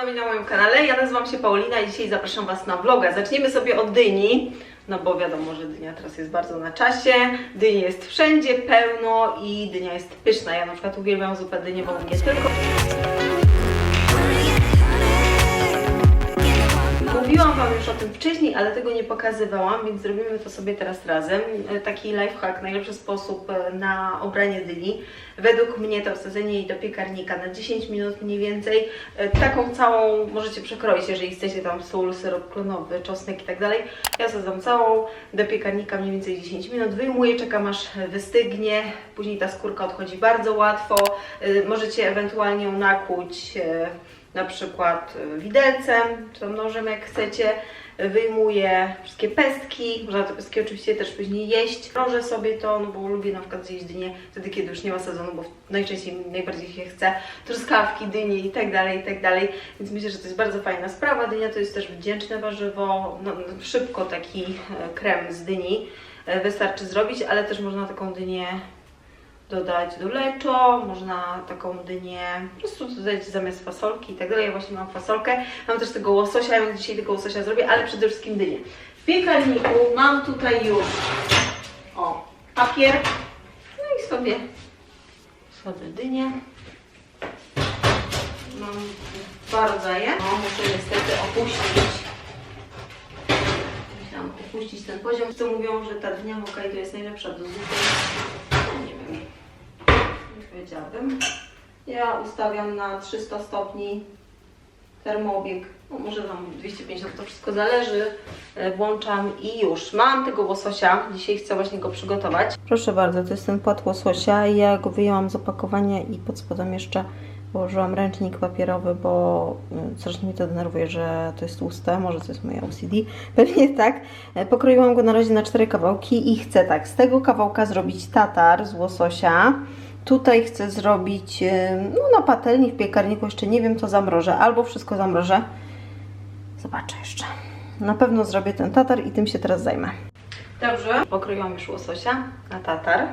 ponownie na moim kanale. Ja nazywam się Paulina i dzisiaj zapraszam Was na vloga. Zaczniemy sobie od dyni, no bo wiadomo, że dynia teraz jest bardzo na czasie. Dyni jest wszędzie pełno i dynia jest pyszna. Ja na przykład uwielbiam zupę dyniową nie tylko. Mówiłam Wam już o tym wcześniej, ale tego nie pokazywałam, więc zrobimy to sobie teraz razem. E, Taki lifehack, najlepszy sposób e, na obranie dyni. Według mnie to wsadzenie jej do piekarnika na 10 minut mniej więcej. E, Taką całą możecie przekroić, jeżeli chcecie tam sól, syrop klonowy, czosnek i tak dalej. Ja wsadzam całą do piekarnika mniej więcej 10 minut, wyjmuję, czekam aż wystygnie. Później ta skórka odchodzi bardzo łatwo. Możecie ewentualnie ją nakłuć na przykład y, widelcem, czy tam nożem jak chcecie, wyjmuję wszystkie pestki, można te pestki oczywiście też później jeść. Mrożę sobie to, no bo lubię na przykład zjeść dynię wtedy, kiedy już nie ma sezonu, bo najczęściej, najbardziej się chce, truskawki, dynie i tak dalej, i tak dalej, więc myślę, że to jest bardzo fajna sprawa. Dynia to jest też wdzięczne warzywo, no, no, szybko taki e, krem z dyni e, wystarczy zrobić, ale też można taką dynię dodać do leczo, można taką dynię po prostu dodać zamiast fasolki i tak dalej. Ja właśnie mam fasolkę, mam też tego łososia, więc dzisiaj tego łososia zrobię, ale przede wszystkim dynię. W piekarniku mam tutaj już o, papier, no i sobie wsadzę dynię. Mam dwa rodzaje. No, muszę niestety opuścić Musiałam opuścić ten poziom. Co mówią, że ta dnia Hokkaido jest najlepsza do zupy. No, nie wiem. Nie powiedziałabym. Ja ustawiam na 300 stopni termobieg. No, może tam 250, to wszystko zależy. E, Włączam i już. Mam tego łososia. Dzisiaj chcę właśnie go przygotować. Proszę bardzo, to jest ten płat łososia. Ja go wyjęłam z opakowania i pod spodem jeszcze Położyłam ręcznik papierowy, bo y, strasznie mnie to denerwuje, że to jest tłuste. Może to jest moje OCD. Pewnie tak. E, Pokroiłam go na razie na cztery kawałki i chcę tak, z tego kawałka zrobić tatar z łososia. Tutaj chcę zrobić no, na patelni w piekarniku, jeszcze nie wiem, to zamrożę. Albo wszystko zamrożę. Zobaczę jeszcze. Na pewno zrobię ten tatar i tym się teraz zajmę. Dobrze. Pokroiłam już łososia na tatar.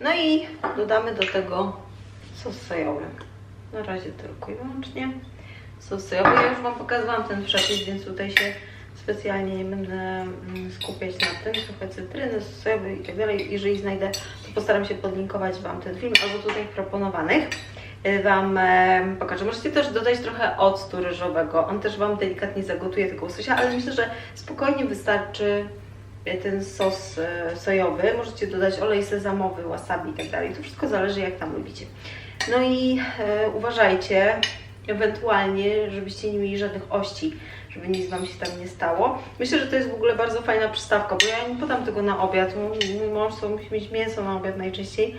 No i dodamy do tego sos sojowy. Na razie tylko i wyłącznie sos sojowy. Ja już Wam pokazywałam ten przepis, więc tutaj się specjalnie nie będę mm, skupiać na tym. Trochę cytryny, sos sojowy i tak dalej. Jeżeli znajdę, postaram się podlinkować Wam ten film albo tutaj proponowanych. y, Wam e, pokażę. Możecie też dodać trochę octu ryżowego. On też Wam delikatnie zagotuje tego łososia, ale myślę, że spokojnie wystarczy e, ten sos e, sojowy. Możecie dodać olej sezamowy, wasabi i tak dalej. To wszystko zależy jak tam lubicie. No i uważajcie ewentualnie, żebyście nie mieli żadnych ości, żeby nic Wam się tam nie stało. Myślę, że to jest w ogóle bardzo fajna przystawka, bo ja nie podam tego na obiad. Mój mąż to musi mieć mięso na obiad najczęściej.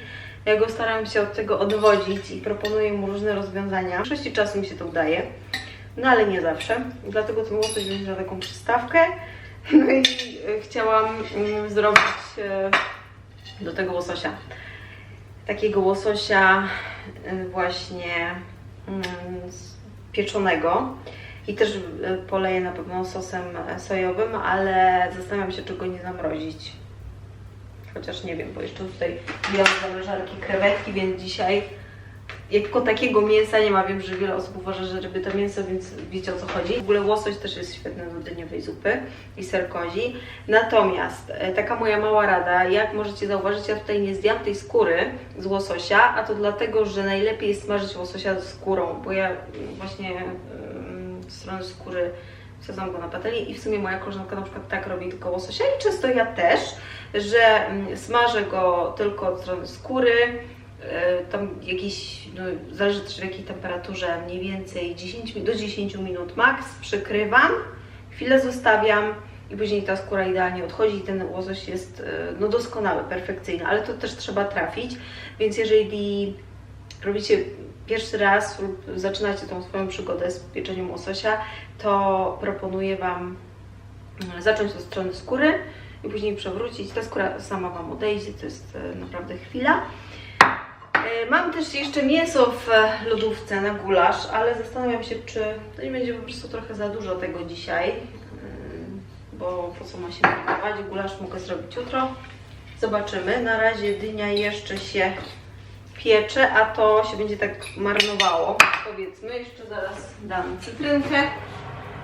Ja go staram się od tego odwodzić i proponuję mu różne rozwiązania. W większości czasu mi się to udaje, no ale nie zawsze. Dlatego łosoś będzie na taką przystawkę. No i e, chciałam mm, zrobić e, do tego łososia takiego łososia y, właśnie mm, pieczonego i też y, poleję na pewno sosem e, sojowym, ale zastanawiam się, czy go nie zamrozić. Chociaż nie wiem, bo jeszcze tutaj biorę zamrażarki krewetki, więc dzisiaj jako takiego mięsa nie ma. Wiem, że wiele osób uważa, że robię to mięso, więc wiecie o co chodzi. W ogóle łosoś też jest świetny do dyniowej zupy i ser kozi. Natomiast e, taka moja mała rada, jak możecie zauważyć, ja tutaj nie zdjęłam tej skóry z łososia, a to dlatego, że najlepiej jest smażyć łososia z skórą, bo ja właśnie strony skóry wsadzam go na patelnię i w sumie moja koleżanka na przykład tak robi tylko łososia. I często ja też, że mm, smażę go tylko od strony skóry, e, tam jakieś, no, zależy też w jakiej temperaturze, mniej więcej 10, mi- do 10 minut max, przykrywam, chwilę zostawiam i później ta skóra idealnie odchodzi i ten łosoś jest e, no, doskonały, perfekcyjny, ale to też trzeba trafić, więc jeżeli robicie pierwszy raz lub zaczynacie tą swoją przygodę z pieczeniem łososia, to proponuję Wam mm, zacząć od strony skóry i później przewrócić. Ta skóra sama Wam odejdzie, to jest e, naprawdę chwila. E, Mam też jeszcze mięso w e, lodówce na gulasz, ale zastanawiam się, czy to nie będzie po prostu trochę za dużo tego dzisiaj, bo po co ma się marnować? Gulasz mogę zrobić jutro. Zobaczymy. Na razie dynia jeszcze się piecze, a to się będzie tak marnowało. Powiedzmy, jeszcze zaraz dam cytrynkę.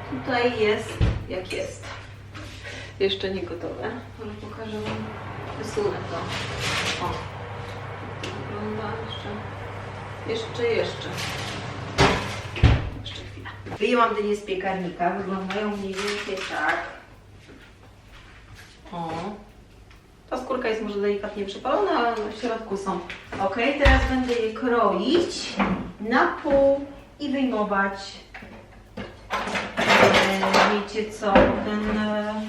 Tutaj jest jak jest. Jeszcze nie gotowe. Może pokażę Wam, wysunę to. O, to wygląda jeszcze. Jeszcze, jeszcze. Jeszcze chwila. Wyjęłam dynię z piekarnika. Wyglądają mniej więcej tak. O. Ta skórka jest może delikatnie przypalona, ale w środku są. Ok, teraz będę je kroić na pół i wyjmować. E, wiecie co? Ten, e,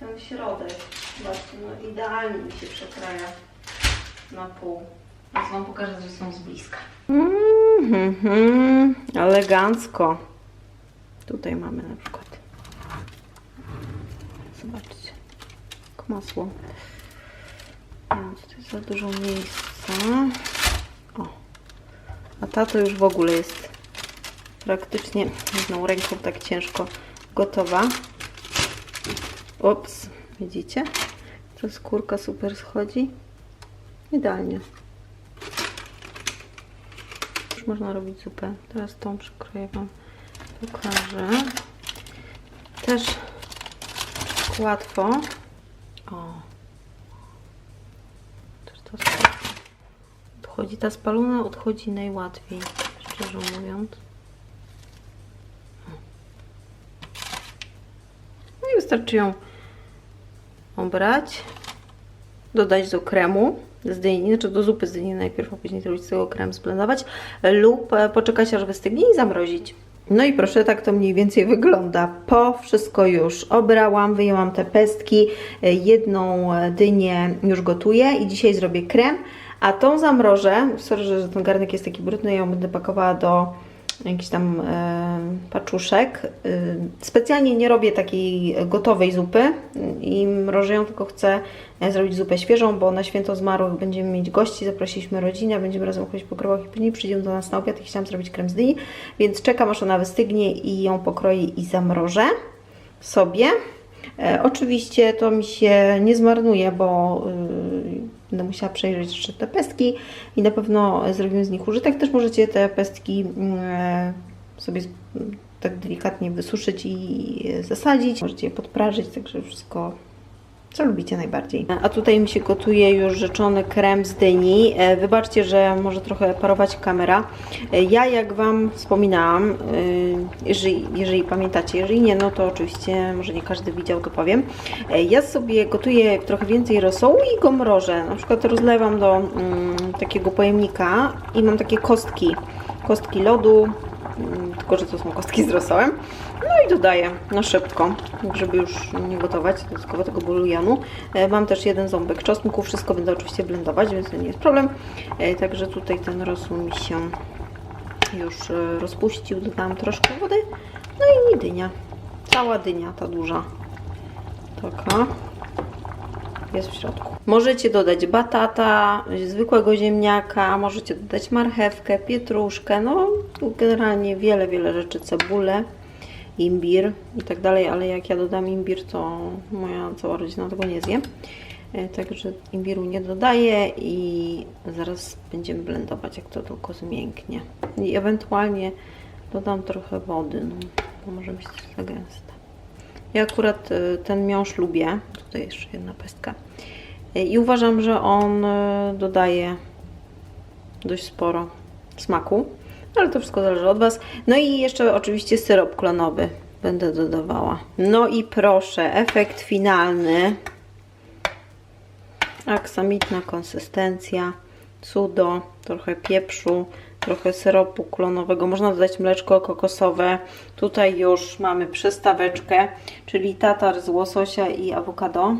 ten środek. Właśnie, no idealnie mi się przekraja na pół. Teraz Wam pokażę, że są z bliska. Mm, elegancko. Tutaj mamy na przykład. Zobaczcie. Masło. Nie wiem, tutaj za dużo miejsca. O. A ta to już w ogóle jest praktycznie jedną ręką tak ciężko gotowa. Ups, widzicie? Ta skórka super schodzi. Idealnie. Już można robić zupę. Teraz tą przykroję Wam pokażę. Też łatwo. O. Odchodzi. Ta spalona odchodzi najłatwiej, szczerze mówiąc. No i wystarczy ją obrać, dodać do kremu z dyni, znaczy do zupy z dyni najpierw, a później zrobić z tego krem, zblendować lub poczekać aż wystygnie i zamrozić. No i proszę, tak to mniej więcej wygląda. Po wszystko już obrałam, wyjęłam te pestki, e, jedną e, dynię już gotuję i dzisiaj zrobię krem, a tą zamrożę, sorry, że ten garnek jest taki brudny, ja ją będę pakowała do jakichś tam e, paczuszek. Specjalnie nie robię takiej gotowej zupy i mrożę ją, tylko chcę zrobić zupę świeżą, bo na święto zmarłych będziemy mieć gości, zaprosiliśmy rodzinę, będziemy razem chodzić po grobach i później przyjdziemy do nas na obiad i chciałam zrobić krem z dyni, więc czekam aż ona wystygnie i ją pokroję i zamrożę sobie. E, oczywiście to mi się nie zmarnuje, bo y, będę musiała przejrzeć jeszcze te pestki i na pewno zrobimy z nich użytek. Też możecie te pestki mm, sobie tak delikatnie wysuszyć i zasadzić. Możecie je podprażyć, także wszystko co lubicie najbardziej. A tutaj mi się gotuje już rzeczony krem z dyni. E, Wybaczcie, że może trochę parować kamera. E, Ja, jak Wam wspominałam, y, jeżeli, jeżeli pamiętacie, jeżeli nie, no to oczywiście, może nie każdy widział, to powiem. E, Ja sobie gotuję trochę więcej rosołu i go mrożę. Na przykład rozlewam do mm, takiego pojemnika i mam takie kostki, kostki lodu, mm, tylko że to są kostki z rosołem. I dodaję na szybko, żeby już nie gotować dodatkowo tego bulionu. E, Mam też jeden ząbek czosnku, wszystko będę oczywiście blendować, więc to nie jest problem. E, Także tutaj ten rosół mi się już e, rozpuścił, dodałam troszkę wody. No i dynia, cała dynia ta duża, taka jest w środku. Możecie dodać batata, zwykłego ziemniaka, możecie dodać marchewkę, pietruszkę, no generalnie wiele, wiele rzeczy, cebulę, imbir i tak dalej, ale jak ja dodam imbir, to moja cała rodzina tego nie zje. E, Także imbiru nie dodaję i zaraz będziemy blendować, jak to tylko zmięknie. I ewentualnie dodam trochę wody, no, może być za gęste. Ja akurat y, ten miąższ lubię. Tutaj jeszcze jedna pestka. Y, I uważam, że on dodaje dość sporo smaku. Ale to wszystko zależy od Was. No i jeszcze oczywiście syrop klonowy będę dodawała. No i proszę, efekt finalny. Aksamitna konsystencja. Cudo, trochę pieprzu, trochę syropu klonowego. Można dodać mleczko kokosowe. Tutaj już mamy przystaweczkę, czyli tatar z łososia i awokado.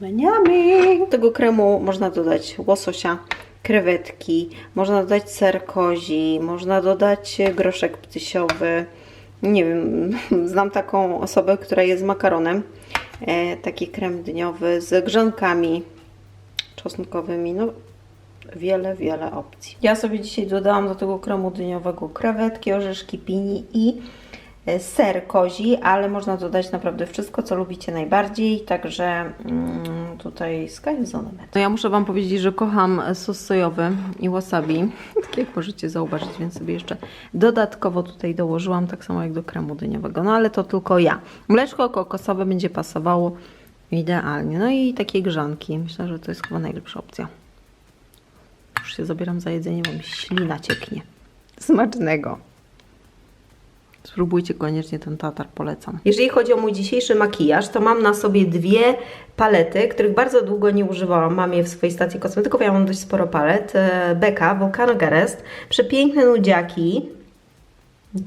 Yummy! Do tego kremu można dodać łososia, krewetki, można dodać ser kozi, można dodać groszek ptysiowy. Nie wiem, znam taką osobę, która jest z makaronem. E, taki krem dniowy z grzankami czosnkowymi. No, wiele, wiele opcji. Ja sobie dzisiaj dodałam do tego kremu dyniowego krewetki, orzeszki pini i ser kozi, ale można dodać naprawdę wszystko, co lubicie najbardziej, także mm, tutaj sky is. No ja muszę Wam powiedzieć, że kocham sos sojowy i wasabi, tak jak możecie zauważyć, więc sobie jeszcze dodatkowo tutaj dołożyłam, tak samo jak do kremu dyniowego, no ale to tylko ja. Mleczko kokosowe będzie pasowało idealnie, no i takie grzanki, myślę, że to jest chyba najlepsza opcja. Już się zabieram za jedzenie, bo mi ślina cieknie. Smacznego. Spróbujcie koniecznie ten tatar, polecam. Jeżeli chodzi o mój dzisiejszy makijaż, to mam na sobie dwie palety, których bardzo długo nie używałam. Mam je w swojej stacji kosmetyków, ja mam dość sporo palet. E, Becca, Volcano Garest, przepiękne nudziaki.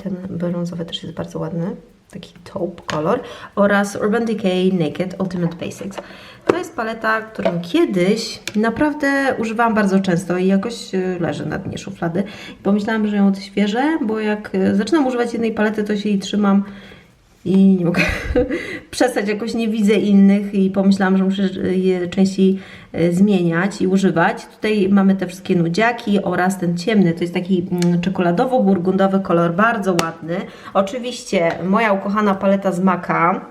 Ten brązowy też jest bardzo ładny, taki taupe kolor. Oraz Urban Decay Naked Ultimate Basics. To jest paleta, którą kiedyś naprawdę używałam bardzo często i jakoś e, leży na dnie szuflady. Pomyślałam, że ją odświeżę, bo jak e, zaczynam używać jednej palety, to się jej trzymam i nie mogę przestać, jakoś nie widzę innych i pomyślałam, że muszę je częściej e, zmieniać i używać. Tutaj mamy te wszystkie nudziaki oraz ten ciemny, to jest taki mm, czekoladowo-burgundowy kolor, bardzo ładny. Oczywiście moja ukochana paleta z Maka.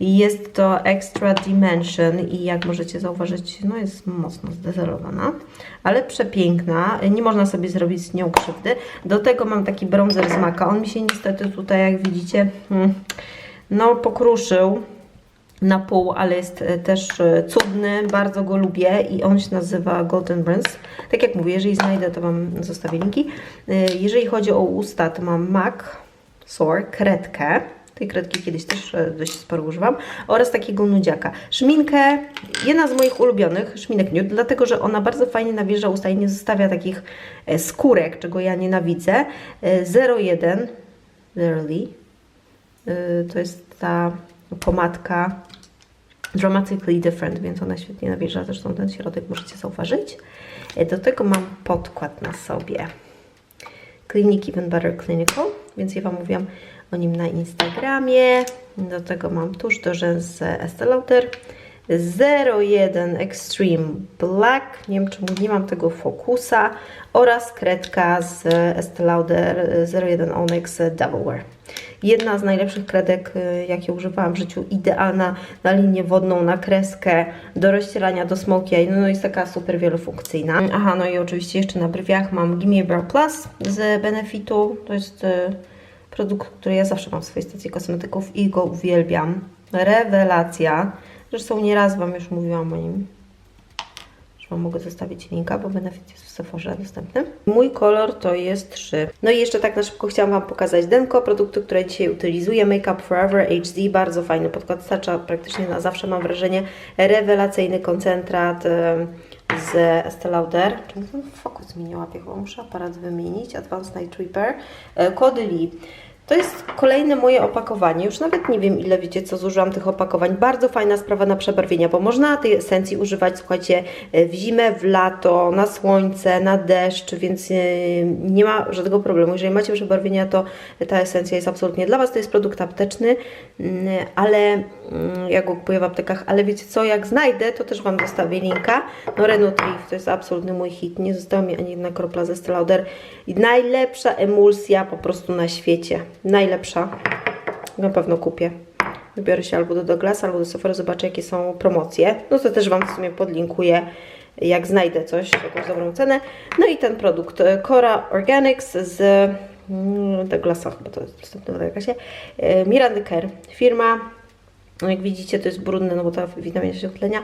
Jest to Extra Dimension i jak możecie zauważyć, no jest mocno zdezelowana, ale przepiękna. Nie można sobie zrobić z nią krzywdy. Do tego mam taki bronzer z Maka. On mi się niestety tutaj, jak widzicie, hmm, no pokruszył na pół, ale jest e, też e, cudny, bardzo go lubię i on się nazywa Golden Bronze. Tak jak mówię, jeżeli znajdę, to Wam zostawię linki. E, Jeżeli chodzi o usta, to mam MAC Soar, kredkę. Tej kredki kiedyś też e, dość sporo używam. Oraz takiego nudziaka. Szminkę, jedna z moich ulubionych, szminek nude, dlatego, że ona bardzo fajnie nawilża usta i nie zostawia takich e, skórek, czego ja nienawidzę. E, 01 Literally. Y, To jest ta pomadka Dramatically Different, więc ona świetnie nawilża. Zresztą ten środek możecie zauważyć. E, Do tego mam podkład na sobie. Clinic Even Better Clinical, więc ja Wam mówiłam o nim na Instagramie. Do tego mam tusz do rzęs z Estee Lauder 01 Extreme Black, nie wiem czemu nie mam tego fokusa oraz kredka z Estee Lauder 01 Onyx Double Wear. Jedna z najlepszych kredek, y, jakie używałam w życiu, idealna na linię wodną, na kreskę, do rozcierania, do smoky eye, no jest taka super wielofunkcyjna. Aha, no i oczywiście jeszcze na brwiach mam Gimme Brow Plus z Benefitu, to jest y, produkt, który ja zawsze mam w swojej stacji kosmetyków i go uwielbiam. Rewelacja. Zresztą nieraz Wam już mówiłam o nim. Że Wam mogę zostawić linka, bo Benefit jest w Sephorze dostępny. Mój kolor to jest 3. No i jeszcze tak na szybko chciałam Wam pokazać Denko, produkty, które dzisiaj utylizuję. Make Up Forever HD, bardzo fajny podkład, starcza praktycznie na zawsze, mam wrażenie. Rewelacyjny koncentrat em, z Estee Lauder. Czemu ten fokus mi nie muszę aparat wymienić. Advanced Night Repair. Kody Lee. To jest kolejne moje opakowanie. Już nawet nie wiem, ile wiecie, co zużyłam tych opakowań. Bardzo fajna sprawa na przebarwienia, bo można tej esencji używać, słuchajcie, w zimę, w lato, na słońce, na deszcz, więc e, nie ma żadnego problemu. Jeżeli macie przebarwienia, to ta esencja jest absolutnie dla Was. To jest produkt apteczny, mm, ale mm, ja go kupuję w aptekach, ale wiecie co, jak znajdę, to też Wam zostawię linka. No Renutriv to jest absolutny mój hit. Nie została mi ani jedna kropla ze Estee Lauder. I najlepsza emulsja po prostu na świecie. Najlepsza. Na pewno kupię. Wybiorę się albo do Douglasa, albo do Sephora, zobaczę jakie są promocje. No to też Wam w sumie podlinkuję, jak znajdę coś, jakąś dobrą cenę. No i ten produkt e, Cora Organics z mm, Douglasa, chyba to jest dostępne w Douglasie. E, Miranda Kerr, firma, no jak widzicie to jest brudne, no bo ta witamina się odtlenia.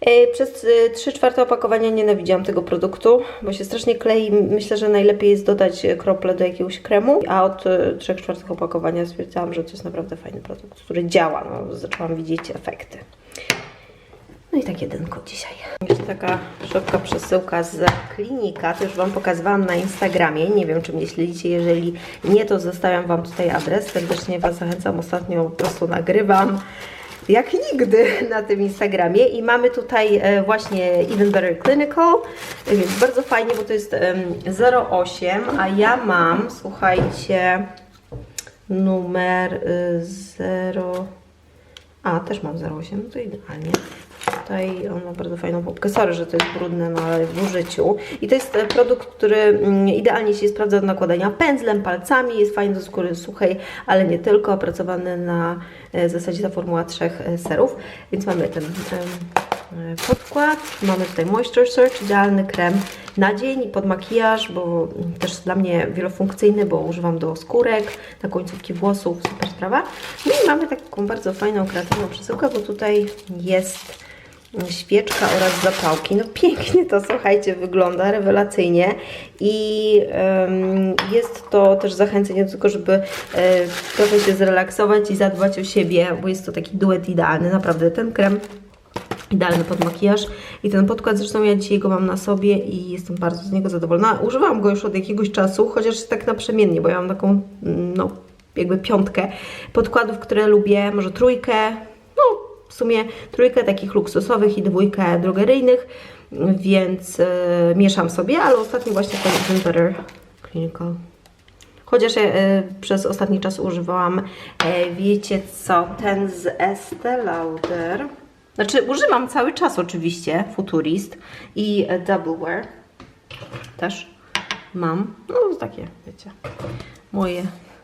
E, Przez 3 czwarte opakowania nienawidziłam tego produktu, bo się strasznie klei. Myślę, że najlepiej jest dodać e, krople do jakiegoś kremu, a od 3 czwartych opakowania stwierdzałam, że to jest naprawdę fajny produkt, który działa. No, zaczęłam widzieć efekty. No i tak jedynko dzisiaj. Jeszcze taka szybka przesyłka z klinika. To już Wam pokazywałam na Instagramie. Nie wiem, czy mnie śledzicie. Jeżeli nie, to zostawiam Wam tutaj adres. Serdecznie Was zachęcam. Ostatnio po prostu nagrywam jak nigdy na tym Instagramie i mamy tutaj e, właśnie Even Better Clinical, więc bardzo fajnie, bo to jest em, 08, a ja mam, słuchajcie, numer y, 0, a też mam 08, no to idealnie. Tutaj on ma bardzo fajną popkę. Sorry, że to jest brudne, no ale w użyciu. I to jest e, produkt, który mm, idealnie się sprawdza do nakładania pędzlem, palcami, jest fajny do skóry suchej, ale nie tylko, opracowany na e, zasadzie ta formuła trzech e, serów. Więc mamy ten podkład, mamy tutaj Moisture Search, idealny krem na dzień pod makijaż, bo też dla mnie wielofunkcyjny, bo używam do skórek, na końcówki włosów, super sprawa. No i mamy taką bardzo fajną, kreatywną przesyłkę, bo tutaj jest świeczka oraz zapałki. No pięknie to, słuchajcie, wygląda, rewelacyjnie i jest to też zachęcenie do tego, żeby e, trochę się zrelaksować i zadbać o siebie, bo jest to taki duet idealny, naprawdę ten krem idealny pod makijaż i ten podkład, zresztą ja dzisiaj go mam na sobie i jestem bardzo z niego zadowolona. Używam go już od jakiegoś czasu, chociaż tak naprzemiennie, bo ja mam taką, mm, no, jakby piątkę podkładów, które lubię, może trójkę, sumie trójkę takich luksusowych i dwójkę drogeryjnych, więc e, mieszam sobie, ale ostatnio właśnie ten Better Clinical Chociaż ja e, przez ostatni czas używałam, e, wiecie co, ten z Estee Lauder. Znaczy, używam cały czas oczywiście Futurist i Double Wear. Też mam. No, takie, wiecie, moje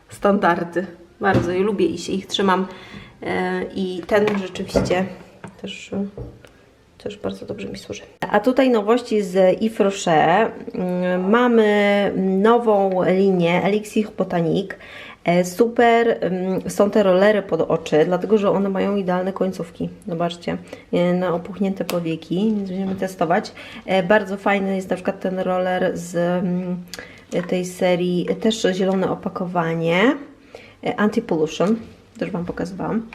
standardy. Bardzo je lubię i się ich trzymam. E, I ten rzeczywiście też też bardzo dobrze mi służy. A tutaj nowości z Yves Rocher. Mm, Mamy nową linię Elixir Botanique. Super mm, są te rolery pod oczy, dlatego że one mają idealne końcówki. Zobaczcie, e, na opuchnięte powieki, więc będziemy testować. E, Bardzo fajny jest na przykład ten roller z mm, tej serii, też zielone opakowanie. Anti-Pollution, też Wam pokazywałam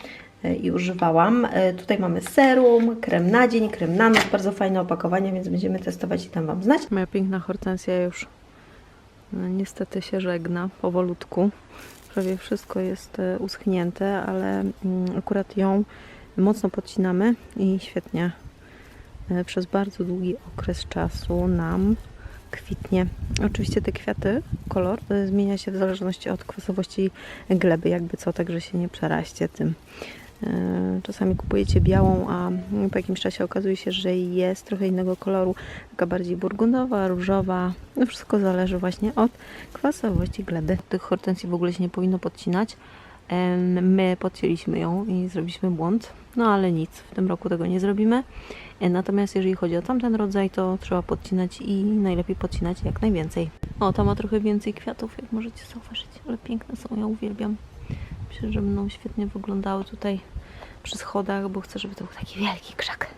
e, i używałam. E, Tutaj mamy serum, krem na dzień, krem na noc, bardzo fajne opakowanie, więc będziemy testować i tam Wam znać. Moja piękna hortensja już no, niestety się żegna powolutku. Prawie wszystko jest e, uschnięte, ale mm, akurat ją mocno podcinamy i świetnie przez bardzo długi okres czasu nam kwitnie. Oczywiście te kwiaty, kolor zmienia się w zależności od kwasowości gleby, jakby co, także się nie przeraźcie tym. E, Czasami kupujecie białą, a po jakimś czasie okazuje się, że jest trochę innego koloru, taka bardziej burgundowa, różowa. No wszystko zależy właśnie od kwasowości gleby. Tych hortensji w ogóle się nie powinno podcinać. My podcięliśmy ją i zrobiliśmy błąd, no ale nic, w tym roku tego nie zrobimy. E, Natomiast jeżeli chodzi o tamten rodzaj, to trzeba podcinać i najlepiej podcinać jak najwięcej. O, ta ma trochę więcej kwiatów, jak możecie zauważyć, ale piękne są, ja uwielbiam. Myślę, że będą świetnie wyglądały tutaj przy schodach, bo chcę, żeby to był taki wielki krzak.